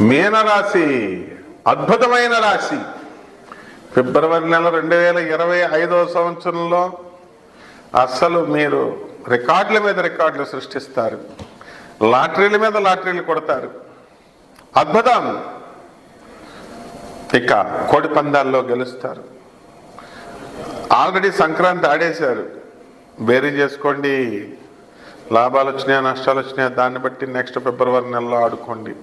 మీనరాశి అద్భుతమైన రాశి. ఫిబ్రవరి నెల రెండు వేల ఇరవై ఐదవ సంవత్సరంలో అస్సలు మీరు రికార్డుల మీద రికార్డులు సృష్టిస్తారు. లాటరీల మీద లాటరీలు కొడతారు. అద్భుతం. ఇక కోడి పందాల్లో గెలుస్తారు. ఆల్రెడీ సంక్రాంతి ఆడేశారు. బేరీ చేసుకోండి. లాభాలు వచ్చినాయా నష్టాలు వచ్చినాయా దాన్ని బట్టి నెక్స్ట్ ఫిబ్రవరి నెలలో ఆడుకోండి.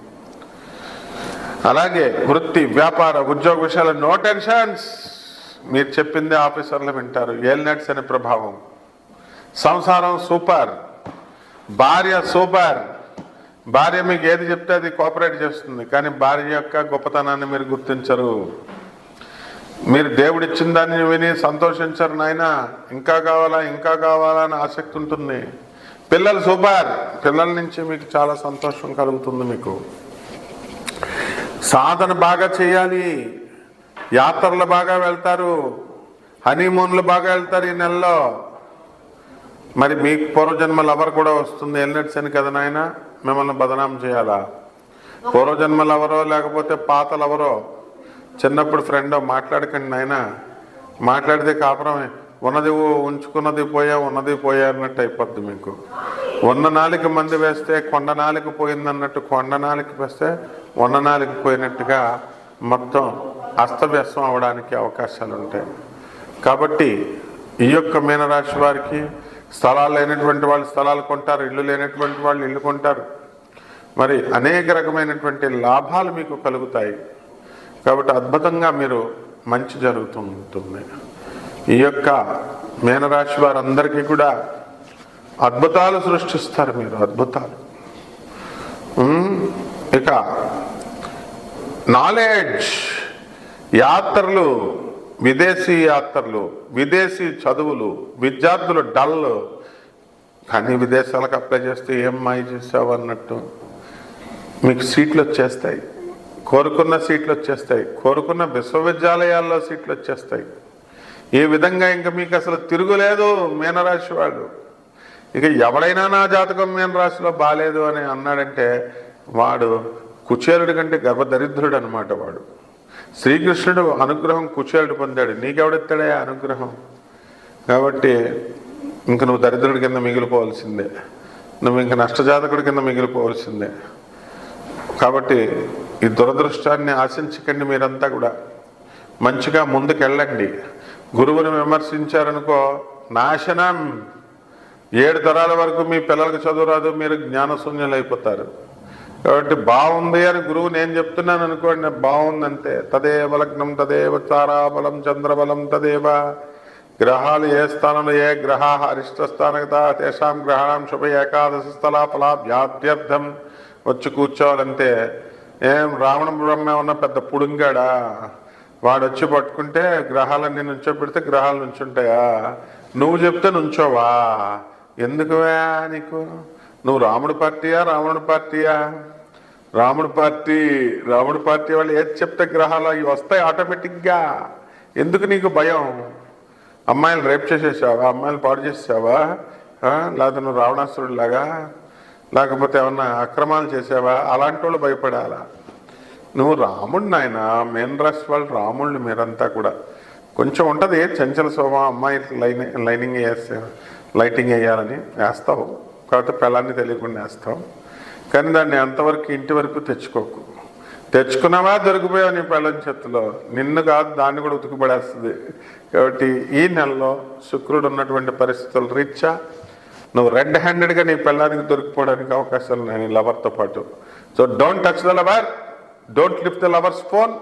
అలాగే వృత్తి వ్యాపార ఉద్యోగ విషయాలు నో టెన్షన్స్ మీరు చెప్పింది ఆఫీసర్లు వింటారు. ఏల్నట్స్ అనే ప్రభావం. సంసారం సూపర్. భార్య సూపర్. భార్య మీకు ఏది చెప్తే అది కోఆపరేట్ చేస్తుంది. కానీ భార్య యొక్క గొప్పతనాన్ని మీరు గుర్తించరు. మీరు దేవుడిచ్చిన దాన్ని విని సంతోషించరు నాయన. ఇంకా కావాలా ఇంకా కావాలా అని ఆసక్తి ఉంటుంది. పిల్లలు సూపర్. పిల్లల నుంచి మీకు చాలా సంతోషం కలుగుతుంది మీకు. సాధన బాగా చేయాలి. యాత్రలు బాగా వెళ్తారు. హనీమూన్లు బాగా వెళ్తారు ఈ నెలలో. మరి మీ పూర్వజన్మ లవర్ కూడా వస్తుంది. ఎల్నెట్స్ అని కదా నాయన? మిమ్మల్ని బదనాం చేయాలా? పూర్వజన్మ లవరో లేకపోతే పాత లవరో? చిన్నప్పుడు ఫ్రెండో మాట్లాడకండి నాయన. మాట్లాడితే కాపురమే. ఉన్నది ఉంచుకున్నది పోయా ఉన్నది పోయా అన్నట్టు అయిపోద్ది మీకు. ఉన్న నాలుగు మంది వేస్తే కొండ నాలుగు పోయిందన్నట్టు కొండ నాలుగు వేస్తే ఉన్న పోయినట్టుగా మొత్తం అస్తవ్యస్తం అవడానికి అవకాశాలు ఉంటాయి కాబట్టి ఈ యొక్క మీనరాశి వారికి స్థలాలు లేనటువంటి వాళ్ళు స్థలాలు కొంటారు ఇల్లు లేనటువంటి వాళ్ళు ఇల్లు కొంటారు. మరి అనేక రకమైనటువంటి లాభాలు మీకు కలుగుతాయి. కాబట్టి అద్భుతంగా మీరు మంచి జరుగుతుంటుంది. ఈ యొక్క మీనరాశి వారందరికీ కూడా అద్భుతాలు సృష్టిస్తారు మీరు అద్భుతాలు. ఇక నాలెడ్జ్ యాత్రలు విదేశీ యాత్రలు విదేశీ చదువులు విద్యార్థులు డల్. కానీ విదేశాలకు అప్లై చేస్తే ఏం మాయ చేసావు అన్నట్టు. మీకు సీట్లు వచ్చేస్తాయి. కోరుకున్న సీట్లు వచ్చేస్తాయి. కోరుకున్న విశ్వవిద్యాలయాల్లో సీట్లు వచ్చేస్తాయి. ఈ విధంగా ఇంకా మీకు అసలు తిరుగులేదు మీనరాశి వాడు? ఇక ఎవడైనా నా జాతకం మీనరాశిలో బాగాలేదు అని అన్నాడంటే వాడు కుచేలుడి కంటే గర్భదరిద్రుడు అనమాట వాడు. శ్రీకృష్ణుడు అనుగ్రహం కుచేలుడు పొందాడు. నీకెవడెత్తాడే ఆ అనుగ్రహం? కాబట్టి ఇంక నువ్వు దరిద్రుడి కింద మిగిలిపోవాల్సిందే. నువ్వు ఇంక నష్టజాతకుడి కింద మిగిలిపోవాల్సిందే. కాబట్టి ఈ దురదృష్టాన్ని ఆశించకండి మీరంతా కూడా. మంచిగా ముందుకెళ్ళండి. గురువుని విమర్శించారనుకో నాశనం. ఏడు తరాల వరకు మీ పిల్లలకు చదువు రాదు మీరు జ్ఞానశూన్యులు అయిపోతారు కాబట్టి బాగుంది అని గురువు నేను చెప్తున్నాను అనుకోండి బాగుందంతే తదేవ లగ్నం తదేవ తారాబలం చంద్రబలం తదేవ గ్రహాలు ఏ స్థానంలో ఏ గ్రహ అరిష్ట స్థానగత తేషాం గ్రహాణం శుభ ఏకాదశ స్థలాఫలాభ్యాప్త్యర్థం వచ్చి కూర్చోవాలంటే ఏం రావణ బ్రహ్మ ఉన్న పెద్ద పుడుంగాడా? వాడు వచ్చి పట్టుకుంటే గ్రహాలన్నీ నుంచోబెడితే గ్రహాలు నుంచుంటాయా? నువ్వు చెప్తే నుంచోవా? ఎందుకువా నీకు? నువ్వు రాముడు పార్టీయా రావణుడు పార్టీయా? రాముడు పార్టీ రాముడు పార్టీ వాళ్ళు ఏది చెప్తే గ్రహాలు అవి వస్తాయి ఆటోమేటిక్గా. ఎందుకు నీకు భయం? అమ్మాయిలు రేప్ చేసేసావా? అమ్మాయిలు పాడు చేసేసావా? లేకపోతే నువ్వు రావణాసురుడు లాగా లేకపోతే ఏమన్నా అక్రమాలు చేసావా? అలాంటి వాళ్ళు భయపడాలా? నువ్వు రాముడు నాయన మెయిన్ రాశి వాళ్ళు రాముళ్ళు మీరంతా కూడా. కొంచెం ఉంటుంది చంచల శోభ అమ్మాయి లైనింగ్ లైనింగ్ వేస్తే లైటింగ్ వేయాలని వేస్తావు. కాకపోతే పిల్లాన్ని తెలియకుండా వేస్తావు కానీ దాన్ని అంతవరకు ఇంటి వరకు తెచ్చుకోకు. తెచ్చుకున్నావా దొరికిపోయావు నీ పెళ్ళని చేతిలో? నిన్ను కాదు దాన్ని కూడా ఉతుకుపడేస్తుంది కాబట్టి ఈ నెలలో శుక్రుడు ఉన్నటువంటి పరిస్థితులు రీత్యా నువ్వు రెడ్ హ్యాండెడ్గా నీ పెళ్ళానికి దొరికిపోవడానికి అవకాశాలు ఉన్నాయి నీ లవర్తో పాటు. So don't touch the lover don't lift the lover's phone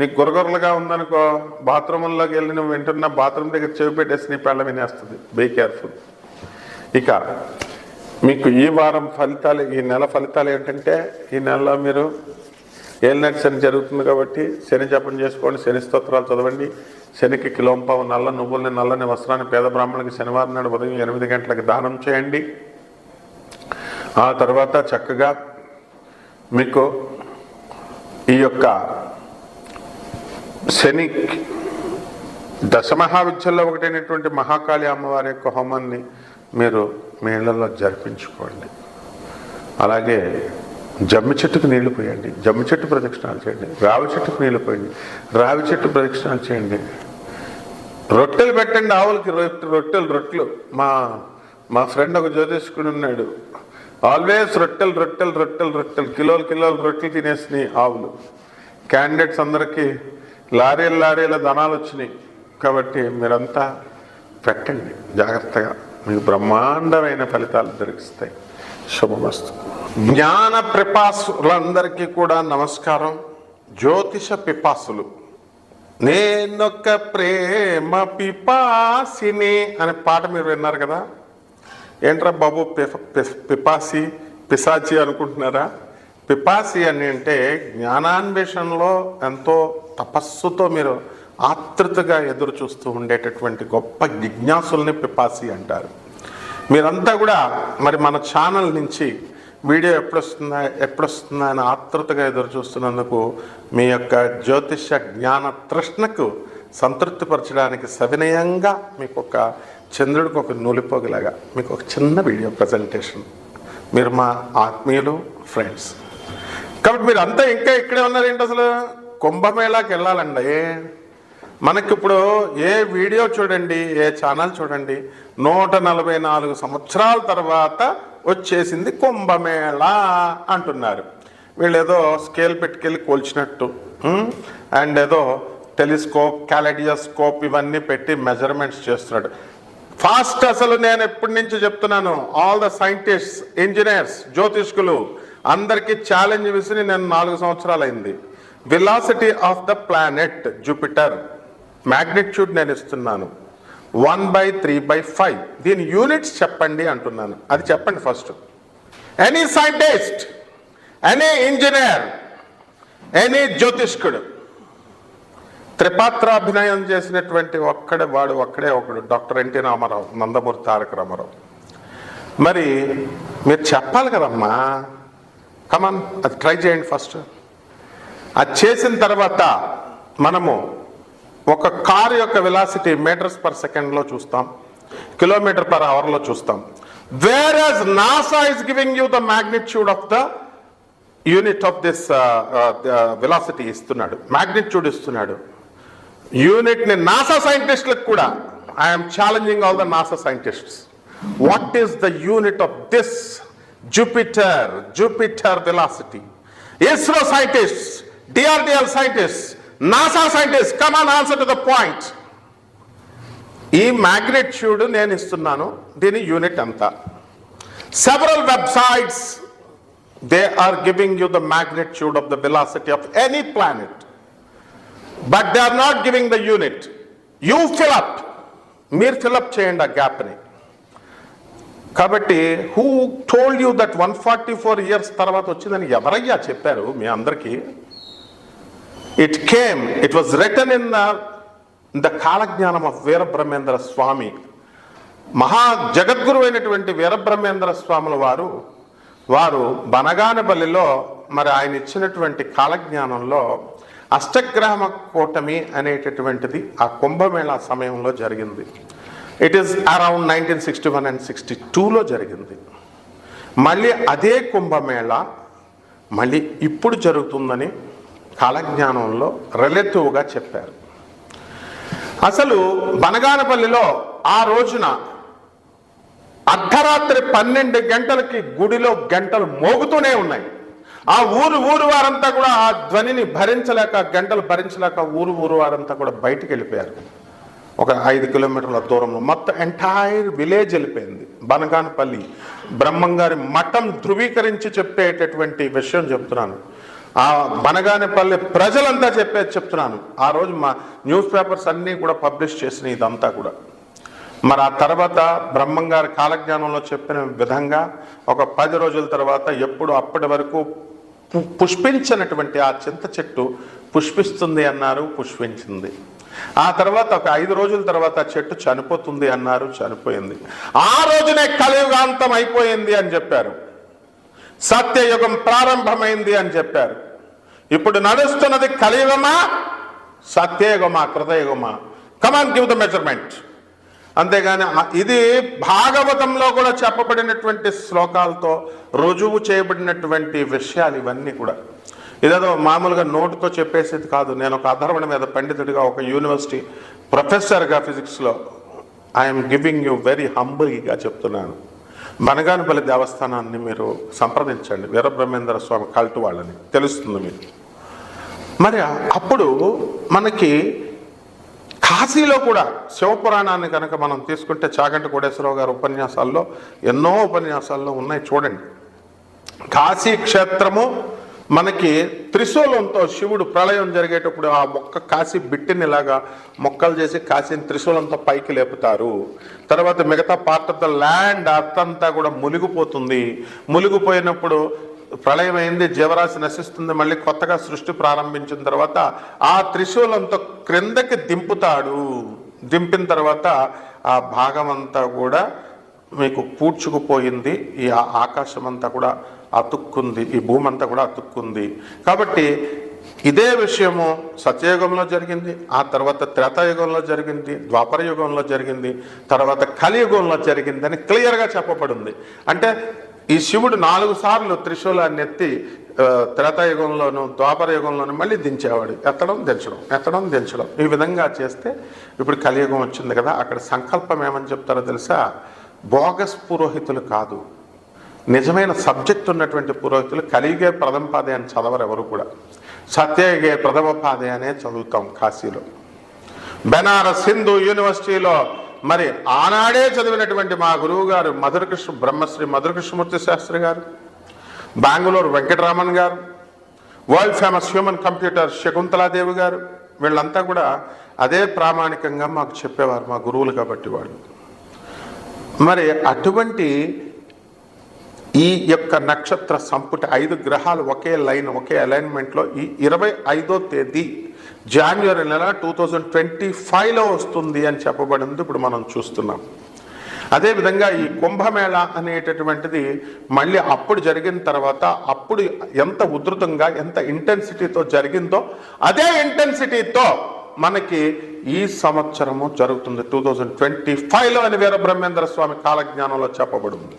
నీకు గురగొరలుగా ఉందనుకో బాత్రూంలోకి వెళ్ళి నువ్వు వింటున్న బాత్రూమ్ దగ్గర చెవి పెట్టేసి నీ పెళ్ళ వినేస్తుంది. బీ కేర్ఫుల్ ఇక మీకు ఈ వారం ఫలితాలు ఈ నెల ఫలితాలు ఏంటంటే ఈ నెలలో మీరు ఏలినట్ శని జరుగుతుంది కాబట్టి శని జపం చేసుకోండి శని స్తోత్రాలు చదవండి. శనికి కిలోంపావు నల్ల నువ్వుల్ని నల్లని వస్త్రాన్ని పేద బ్రాహ్మణులకి శనివారం నాడు ఉదయం ఎనిమిది గంటలకు దానం చేయండి. ఆ తర్వాత చక్కగా మీకు ఈ యొక్క శని దశమహావిద్యల్లో ఒకటైనటువంటి మహాకాళి అమ్మవారి యొక్క హోమాన్ని మీరు మీ ఇళ్ళలో జరిపించుకోండి. అలాగే జమ్మి చెట్టుకు నీళ్ళు పోయండి. జమ్మి చెట్టు ప్రదక్షిణాలు చేయండి. రావి చెట్టుకు నీళ్ళు పోయండి. రావి చెట్టు ప్రదక్షిణాలు చేయండి. రొట్టెలు పెట్టండి ఆవులకి. రొట్టె రొట్టెలు రొట్టెలు. మా మా ఫ్రెండ్ ఒక జ్యోతిష్కుడు ఉన్నాడు. ఆల్వేస్ రొట్టెలు రొట్టెలు రొట్టెలు రొట్టెలు. కిలోలు కిలోలు రొట్టెలు తినేసినాయి ఆవులు. క్యాండిడేట్స్ అందరికీ లారీలు లారీల ధనాలు వచ్చినాయి. కాబట్టి మీరంతా పెట్టండి. జాగ్రత్తగా. మీకు బ్రహ్మాండమైన ఫలితాలు దొరికిస్తాయి. శుభమస్తు. జ్ఞాన పిపాసులందరికీ కూడా నమస్కారం. జ్యోతిష పిపాసులు. నేనొక్క ప్రేమ పిపాసిని అనే పాట మీరు విన్నారు కదా? ఏంట్రా బాబు పి- పిపాసి పిశాచి అనుకుంటున్నారా? పిపాసి అని అంటే జ్ఞానాన్వేషణలో ఎంతో తపస్సుతో మీరు ఆతృతగా ఎదురు చూస్తూ ఉండేటటువంటి గొప్ప జిజ్ఞాసుల్ని పిపాసి అంటారు. మీరంతా కూడా మరి మన ఛానల్ నుంచి వీడియో ఎప్పుడొస్తుందా ఎప్పుడొస్తుందా అని ఆతృతగా ఎదురు చూస్తున్నందుకు మీ యొక్క జ్యోతిష జ్ఞాన తృష్ణకు సంతృప్తిపరచడానికి సవినయంగా మీకు ఒక చంద్రుడికి ఒక నూలిపోగలాగా మీకు ఒక చిన్న వీడియో ప్రజెంటేషన్ మీరు మా ఆత్మీయులు ఫ్రెండ్స్ కాబట్టి మీరు అంతా ఇంకా ఇక్కడే ఉన్నారేంటి అసలు? కుంభమేళాకి వెళ్ళాలండి. మనకి ఇప్పుడు ఏ వీడియో చూడండి ఏ ఛానల్ చూడండి నూట నలభై నాలుగు సంవత్సరాల తర్వాత వచ్చేసింది కుంభమేళ అంటున్నారు. వీళ్ళు ఏదో స్కేల్ పెట్టుకెళ్ళి కోల్చినట్టు అండ్ ఏదో టెలిస్కోప్ క్యాలడియోస్కోప్ ఇవన్నీ పెట్టి మెజర్మెంట్స్ చేస్తున్నాడు. ఫాస్ట్ అసలు నేను ఎప్పటి నుంచి చెప్తున్నాను ఆల్ ద సైంటిస్ట్స్ ఇంజనీర్స్ జ్యోతిష్కులు అందరికీ ఛాలెంజ్ విసిరి నేను నాలుగు సంవత్సరాలు అయింది velocity of the planet Jupiter magnitude నేను ఇస్తున్నాను. One by three by five దీని యూనిట్స్ చెప్పండి అంటున్నాను. అది చెప్పండి first any scientist any engineer any జ్యోతిష్కుడు త్రిపాత్రాభినయం చేసినటువంటి ఒక్కడే వాడు ఒక్కడే ఒకడు doctor N T Rama Rao Nandamuri Taraka Rama Rao. మరి మీరు చెప్పాలి కదమ్మా. కమన్ అది ట్రై చేయండి ఫస్ట్ అది చేసిన తర్వాత మనము ఒక కారు యొక్క వెలాసిటీ మీటర్స్ పర్ సెకండ్లో చూస్తాం. కిలోమీటర్ పర్ అవర్లో చూస్తాం. Whereas NASA is giving you the magnitude of the unit of this velocity ఇస్తున్నాడు. మ్యాగ్నిట్యూడ్ ఇస్తున్నాడు. యూనిట్ని నాసా సైంటిస్టులకు కూడా. I'm challenging all the NASA scientists what is the unit of this Jupiter Jupiter velocity ISRO scientist DRDL scientist NASA scientist come on answer to the point ఈ magnitude నేను ఇస్తున్నాను దీని unit ఎంత? Several websites they are giving you the magnitude of the velocity of any planet but they are not giving the unit you fill up మీరు fill up చేయండి ఆ గ్యాప్ని కాబట్టి who told you that one forty four years తర్వాత వచ్చిందని ఎవరయ్యా చెప్పారు మీ అందరికీ? It came it was return in the the కాలజ్ఞానం ఆఫ్ వీరబ్రహ్మేంద్ర స్వామి మహా జగద్గురు అయినటువంటి వీరబ్రహ్మేంద్ర స్వాముల వారు వారు బనగానపల్లిలో మరి ఆయన ఇచ్చినటువంటి కాలజ్ఞానంలో అష్టగ్రహమ కూటమి అనేటటువంటిది ఆ కుంభమేళా సమయంలో జరిగింది. It is around nineteen sixty one and sixty టూలో జరిగింది. మళ్ళీ అదే కుంభమేళా మళ్ళీ ఇప్పుడు జరుగుతుందని కాలజ్ఞానంలో రిలేటివ్గా చెప్పారు. అసలు బనగానపల్లిలో ఆ రోజున అర్ధరాత్రి పన్నెండు గంటలకి గుడిలో గంటలు మోగుతూనే ఉన్నాయి. ఆ ఊరు ఊరు వారంతా కూడా ఆ ధ్వనిని భరించలేక గంటలు భరించలేక ఊరు ఊరు వారంతా కూడా బయటికి వెళ్ళిపోయారు. ఒక ఐదు కిలోమీటర్ల దూరంలో మొత్తం ఎంటైర్ విలేజ్ వెళ్ళిపోయింది. బనగానపల్లి బ్రహ్మంగారి మఠం ధృవీకరించి చెప్పేటటువంటి విషయం చెప్తున్నాను. ఆ బనగానేపల్లి ప్రజలంతా చెప్పేది చెప్తున్నాను. ఆ రోజు మా న్యూస్ పేపర్స్ అన్నీ కూడా పబ్లిష్ చేసిన ఇదంతా కూడా. మరి ఆ తర్వాత బ్రహ్మంగారి కాలజ్ఞానంలో చెప్పిన విధంగా ఒక పది రోజుల తర్వాత ఎప్పుడు అప్పటి వరకు పుష్పించినటువంటి ఆ చింత చెట్టు పుష్పిస్తుంది అన్నారు పుష్పించింది. ఆ తర్వాత ఒక ఐదు రోజుల తర్వాత చెట్టు చనిపోతుంది అన్నారు చనిపోయింది. ఆ రోజునే కలియుగాంతం అయిపోయింది అని చెప్పారు. సత్యయుగం ప్రారంభమైంది అని చెప్పారు. ఇప్పుడు నడుస్తున్నది కలియుగమా? సత్యయుగమా? కృతయుగమా? Come on give the measurement అంతేగాని ఇది భాగవతంలో కూడా చెప్పబడినటువంటి శ్లోకాలతో రుజువు చేయబడినటువంటి విషయాలు ఇవన్నీ కూడా. ఇదేదో మామూలుగా నోటుతో చెప్పేసేది కాదు. నేను ఒక అధర్వణ మీద పండితుడిగా ఒక యూనివర్సిటీ ప్రొఫెసర్గా ఫిజిక్స్లో ఐఎమ్ గివింగ్ యూ వెరీ హంబుల్గా చెప్తున్నాను. బనగానపల్లి దేవస్థానాన్ని మీరు సంప్రదించండి. వీరబ్రహ్మేంద్ర స్వామి కల్టు వాళ్ళని. తెలుస్తుంది మీకు. మరి అప్పుడు మనకి కాశీలో కూడా శివపురాణాన్ని కనుక మనం తీసుకుంటే చాగంటి కోటేశ్వరరావు గారి ఉపన్యాసాల్లో ఎన్నో ఉపన్యాసాల్లో ఉన్నాయి చూడండి. కాశీ క్షేత్రము మనకి త్రిశూలంతో శివుడు ప్రళయం జరిగేటప్పుడు ఆ మొక్క కాసి బిట్టిని ఇలాగా మొక్కలు చేసి కాశీని త్రిశూలంతో పైకి లేపుతారు. తర్వాత మిగతా పార్ట్ ఆఫ్ ద ల్యాండ్ అత్తంతా కూడా మునిగిపోతుంది. మునిగిపోయినప్పుడు ప్రళయం అయింది జీవరాశి నశిస్తుంది మళ్ళీ కొత్తగా సృష్టి ప్రారంభించిన తర్వాత ఆ త్రిశూలంతో క్రిందకి దింపుతాడు. దింపిన తర్వాత ఆ భాగం అంతా కూడా మీకు పూడ్చుకుపోయింది ఈ ఆకాశం అంతా కూడా అతుక్కుంది ఈ భూమి అంతా కూడా అతుక్కుంది. కాబట్టి ఇదే విషయము సత్యయుగంలో జరిగింది ఆ తర్వాత త్రేతాయుగంలో జరిగింది ద్వాపర యుగంలో జరిగింది తర్వాత కలియుగంలో జరిగిందని క్లియర్గా చెప్పబడింది. అంటే ఈ శివుడు నాలుగు సార్లు త్రిశూలాన్ని ఎత్తి త్రేతాయుగంలోనూ ద్వాపర యుగంలోను మళ్ళీ దించేవాడు. ఎత్తడం దించడం ఎత్తడం దించడం. ఈ విధంగా చేస్తే ఇప్పుడు కలియుగం వచ్చింది కదా అక్కడ సంకల్పం ఏమని చెప్తారో తెలుసా? బోగస్ పురోహితులు కాదు. నిజమైన సబ్జెక్ట్ ఉన్నటువంటి పురోహితులు కలిగే ప్రథమ పాదే అని చదవరు ఎవరు కూడా. సత్యయుగే ప్రథమ పాదే అనే చదువుతాం కాశీలో. బెనారస్ హిందూ యూనివర్సిటీలో మరి ఆనాడే చదివినటువంటి మా గురువు గారు మధురకృష్ణ బ్రహ్మశ్రీ మధురకృష్ణమూర్తి శాస్త్రి గారు బెంగళూరు వెంకటరామన్ గారు world famous human computer Shakuntala Devi గారు వీళ్ళంతా కూడా అదే ప్రామాణికంగా మాకు చెప్పేవారు మా గురువులు కాబట్టి వాళ్ళు. మరి అటువంటి ఈ యొక్క నక్షత్ర సంపుటి ఐదు గ్రహాలు ఒకే లైన్ ఒకే అలైన్మెంట్లో ఈ ఇరవై ఐదో తేదీ జాన్వరి నెల టూ థౌజండ్ ట్వంటీ ఫైవ్లో వస్తుంది అని చెప్పబడింది. ఇప్పుడు మనం చూస్తున్నాం. అదేవిధంగా ఈ కుంభమేళ అనేటటువంటిది మళ్ళీ అప్పుడు జరిగిన తర్వాత అప్పుడు ఎంత ఉధృతంగా ఎంత ఇంటెన్సిటీతో జరిగిందో అదే ఇంటెన్సిటీతో మనకి ఈ సంవత్సరము జరుగుతుంది. టూ థౌజండ్ ట్వంటీ ఫైవ్లో అని వీరబ్రహ్మేంద్ర స్వామి కాలజ్ఞానంలో చెప్పబడింది.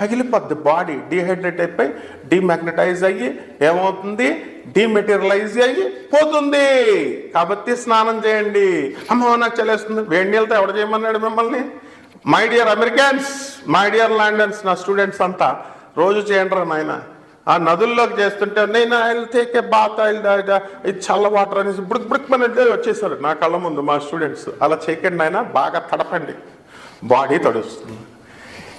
పగిలిపోద్ది. బాడీ డిహైడ్రేట్ అయిపోయి డిమాగ్నటైజ్ అయ్యి ఏమవుతుంది? డీమెటీరియలైజ్ అయ్యి పోతుంది. కాబట్టి స్నానం చేయండి. అమ్మ నాకు చలేస్తుంది వేడి నీళ్ళతో ఎవడ చేయమన్నాడు మిమ్మల్ని? My dear Americans my dear Londoners నా స్టూడెంట్స్ అంతా రోజు చేయండి నాయన. ఆ నదుల్లోకి చేస్తుంటే నేను I'll take a bath I'll ఇది చల్ల వాటర్ అనేసి బుడుక్ బుడుక్ అనేది వచ్చేసారు నా కళ్ళ ముందు మా స్టూడెంట్స్ అలా చేయకండి ఆయన బాగా తడపండి. బాడీ తడుస్తుంది.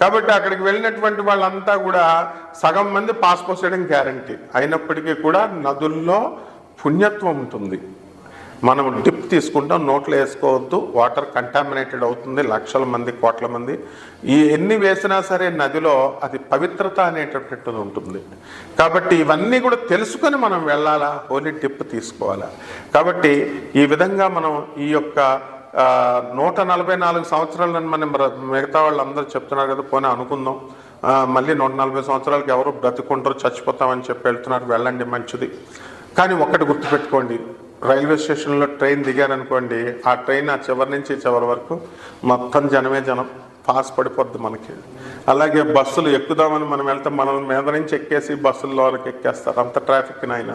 కాబట్టి అక్కడికి వెళ్ళినటువంటి వాళ్ళంతా కూడా సగం మంది పాస్ పోసేయడం గ్యారంటీ. అయినప్పటికీ కూడా నదుల్లో పుణ్యత్వం ఉంటుంది. మనం డిప్ తీసుకుంటాం నోట్లో వేసుకోవద్దు వాటర్ కంటామినేటెడ్ అవుతుంది లక్షల మంది కోట్ల మంది. ఈ ఎన్ని వేసినా సరే నదిలో అది పవిత్రత అనేటటువంటిది ఉంటుంది. కాబట్టి ఇవన్నీ కూడా తెలుసుకొని మనం వెళ్ళాలా హోలీ డిప్ తీసుకోవాలా. కాబట్టి ఈ విధంగా మనం ఈ యొక్క నూట నలభై నాలుగు సంవత్సరాలని మనం మిగతా వాళ్ళందరూ చెప్తున్నారు కదా పోనీ అనుకుందాం. మళ్ళీ నూట నలభై సంవత్సరాలకి ఎవరు బ్రతుకుంటారు చచ్చిపోతామని చెప్పి వెళ్తున్నారు వెళ్ళండి మంచిది. కానీ ఒక్కటి గుర్తుపెట్టుకోండి రైల్వే స్టేషన్లో ట్రైన్ దిగారనుకోండి ఆ ట్రైన్ ఆ చివరి నుంచి చివరి వరకు మొత్తం జనమే జనం పాస్ పడిపోద్ది మనకి. అలాగే బస్సులు ఎక్కుదామని మనం వెళ్తే మనల్ని మీద నుంచి ఎక్కేసి బస్సుల్లోకి ఎక్కేస్తారు అంత ట్రాఫిక్ నాయన.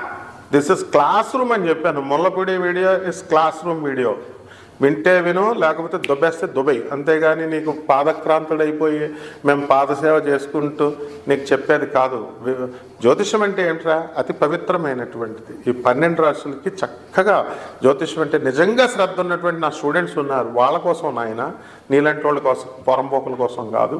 దిస్ ఇస్ క్లాస్ రూమ్ అని చెప్పాను. Mullapudi video is classroom video వింటే విను లేకపోతే దుబ్బేస్తే దుబై అంతేగాని నీకు పాదక్రాంతుడైపోయి మేము పాదసేవ చేసుకుంటూ నీకు చెప్పేది కాదు. జ్యోతిషం అంటే ఏంట్రా? అతి పవిత్రమైనటువంటిది. ఈ పన్నెండు రాష్ట్రాలకి చక్కగా జ్యోతిషం అంటే నిజంగా శ్రద్ధ ఉన్నటువంటి నా స్టూడెంట్స్ ఉన్నారు. వాళ్ళ కోసం నాయన నీలాంటి వాళ్ళ కోసం పొరంపోకుల కోసం కాదు.